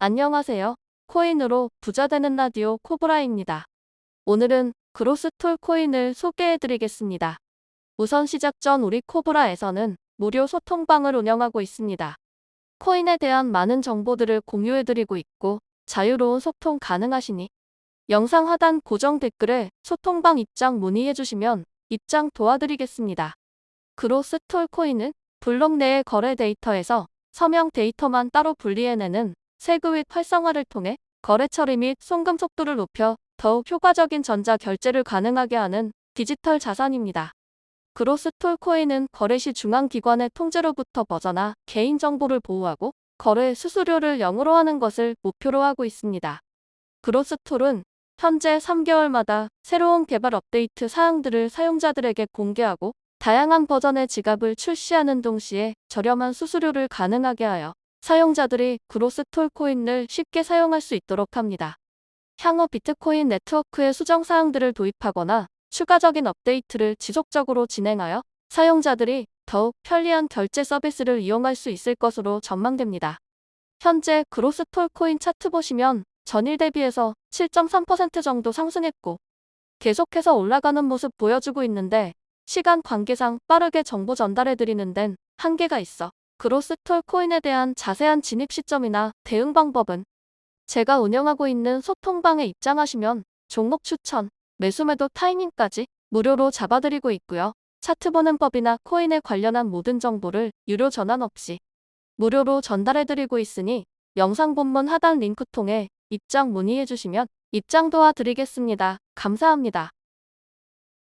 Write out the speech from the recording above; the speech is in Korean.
안녕하세요. 코인으로 부자되는 라디오 코브라입니다. 오늘은 그로스톨 코인을 소개해드리겠습니다. 우선 시작 전 우리 코브라에서는 무료 소통방을 운영하고 있습니다. 코인에 대한 많은 정보들을 공유해드리고 있고 자유로운 소통 가능하시니 영상 하단 고정 댓글에 소통방 입장 문의해주시면 입장 도와드리겠습니다. 그로스톨 코인은 블록 내의 거래 데이터에서 서명 데이터만 따로 분리해내는 세그윗 활성화를 통해 거래 처리 및 송금 속도를 높여 더욱 효과적인 전자 결제를 가능하게 하는 디지털 자산입니다. 그로스톨 코인은 거래 시 중앙기관의 통제로부터 벗어나 개인정보를 보호하고 거래 수수료를 0으로 하는 것을 목표로 하고 있습니다. 그로스톨은 현재 3개월마다 새로운 개발 업데이트 사항들을 사용자들에게 공개하고 다양한 버전의 지갑을 출시하는 동시에 저렴한 수수료를 가능하게 하여 사용자들이 그로스 톨 코인을 쉽게 사용할 수 있도록 합니다. 향후 비트코인 네트워크의 수정 사항들을 도입하거나 추가적인 업데이트를 지속적으로 진행하여 사용자들이 더욱 편리한 결제 서비스를 이용할 수 있을 것으로 전망됩니다. 현재 그로스 톨 코인 차트 보시면 전일 대비해서 7.3% 정도 상승했고 계속해서 올라가는 모습 보여주고 있는데 시간 관계상 빠르게 정보 전달해드리는 데는 한계가 있어 그로스톨 코인에 대한 자세한 진입 시점이나 대응 방법은 제가 운영하고 있는 소통방에 입장하시면 종목 추천, 매수매도 타이밍까지 무료로 잡아드리고 있고요. 차트 보는 법이나 코인에 관련한 모든 정보를 유료 전환 없이 무료로 전달해드리고 있으니 영상 본문 하단 링크 통해 입장 문의해주시면 입장 도와드리겠습니다. 감사합니다.